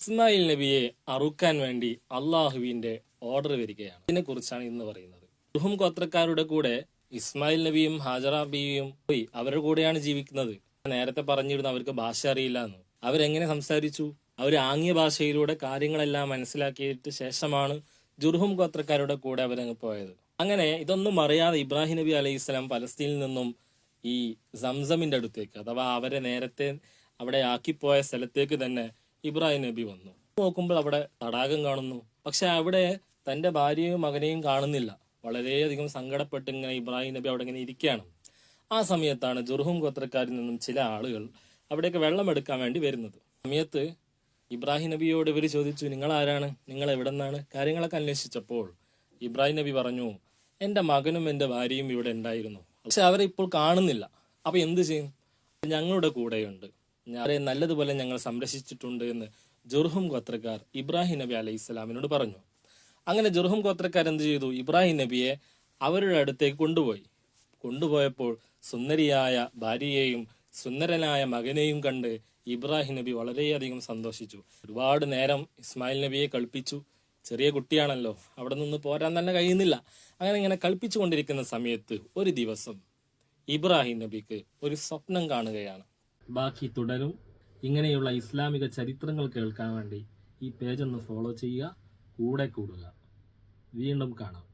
ഇസ്മായിൽ നബിയെ അറുക്കാൻ വേണ്ടി അള്ളാഹുവിന്റെ ഓർഡർ വരികയാണ്. ഇതിനെ കുറിച്ചാണ് ഇന്ന് പറയുന്നത്. റുഹും ഗോത്രക്കാരുടെ കൂടെ ഇസ്മായിൽ നബിയും ഹാജറ ബിയും പോയി അവരുടെ കൂടെയാണ് ജീവിക്കുന്നത്. നേരത്തെ പറഞ്ഞിരുന്നു അവർക്ക് ഭാഷ അറിയില്ല എന്ന്. അവരെങ്ങനെ സംസാരിച്ചു? അവർ ആംഗ്യ ഭാഷയിലൂടെ കാര്യങ്ങളെല്ലാം മനസ്സിലാക്കിയിട്ട് ശേഷമാണ് ജുർഹും ഗോത്രക്കാരുടെ കൂടെ അവരങ്ങ് പോയത്. അങ്ങനെ ഇതൊന്നും അറിയാതെ ഇബ്രാഹിം നബി അലൈഹി സ്വലാം പലസ്തീനിൽ നിന്നും ഈ സംസമിന്റെ അടുത്തേക്ക് അഥവാ അവരെ നേരത്തെ അവിടെ ആക്കിപ്പോയ സ്ഥലത്തേക്ക് തന്നെ ഇബ്രാഹിം നബി വന്നു. നോക്കുമ്പോൾ അവിടെ തടാകം കാണുന്നു. പക്ഷെ അവിടെ തന്റെ ഭാര്യയും മകനെയും കാണുന്നില്ല. വളരെയധികം സങ്കടപ്പെട്ട് ഇങ്ങനെ ഇബ്രാഹിം നബി അവിടെ ഇങ്ങനെ ഇരിക്കുകയാണ്. ആ സമയത്താണ് ജുർഹും ഗോത്രക്കാരിൽ നിന്നും ചില ആളുകൾ അവിടേക്ക് വെള്ളം എടുക്കാൻ വേണ്ടി വരുന്നത്. സമയത്ത് ഇബ്രാഹിം നബിയോട് ഇവർ ചോദിച്ചു നിങ്ങൾ ആരാണ്? നിങ്ങൾ എവിടെ നിന്നാണ് കാര്യങ്ങളൊക്കെ അന്വേഷിച്ചപ്പോൾ ഇബ്രാഹിം നബി പറഞ്ഞു എന്റെ മകനും എന്റെ ഭാര്യയും ഇവിടെ ഉണ്ടായിരുന്നു. പക്ഷെ അവരെ ഇപ്പോൾ കാണുന്നില്ല. അപ്പൊ എന്ത് ചെയ്യും? ഞങ്ങളുടെ കൂടെയുണ്ട്. അവരെ നല്ലതുപോലെ ഞങ്ങൾ സംരക്ഷിച്ചിട്ടുണ്ട് എന്ന് ജുർഹും ഗോത്രക്കാർ ഇബ്രാഹിം നബി അലൈഹി ഇസ്ലാമിനോട് പറഞ്ഞു. അങ്ങനെ ജുർഹും ഗോത്രക്കാർ എന്ത് ചെയ്തു? ഇബ്രാഹിം നബിയെ അവരുടെ അടുത്തേക്ക് കൊണ്ടുപോയി. കൊണ്ടുപോയപ്പോൾ സുന്ദരിയായ ഭാര്യയെയും സുന്ദരനായ മകനെയും കണ്ട് ഇബ്രാഹിം നബി വളരെയധികം സന്തോഷിച്ചു. ഒരുപാട് നേരം ഇസ്മായിൽ നബിയെ കളിപ്പിച്ചു ചെറിയ കുട്ടിയാണല്ലോ അവിടെ നിന്ന് പോരാൻ തന്നെ കഴിയുന്നില്ല. അങ്ങനെ ഇങ്ങനെ കളിപ്പിച്ചു കൊണ്ടിരിക്കുന്ന സമയത്ത് ഒരു ദിവസം ഇബ്രാഹിം നബിക്ക് ഒരു സ്വപ്നം കാണുകയാണ്. ബാക്കി തുടരും. ഇങ്ങനെയുള്ള ഇസ്ലാമിക ചരിത്രങ്ങൾ കേൾക്കാൻ വേണ്ടി ഈ പേജ് ഒന്ന് ഫോളോ ചെയ്യുക. കൂടെ കൂടുക. വീണ്ടും കാണാം.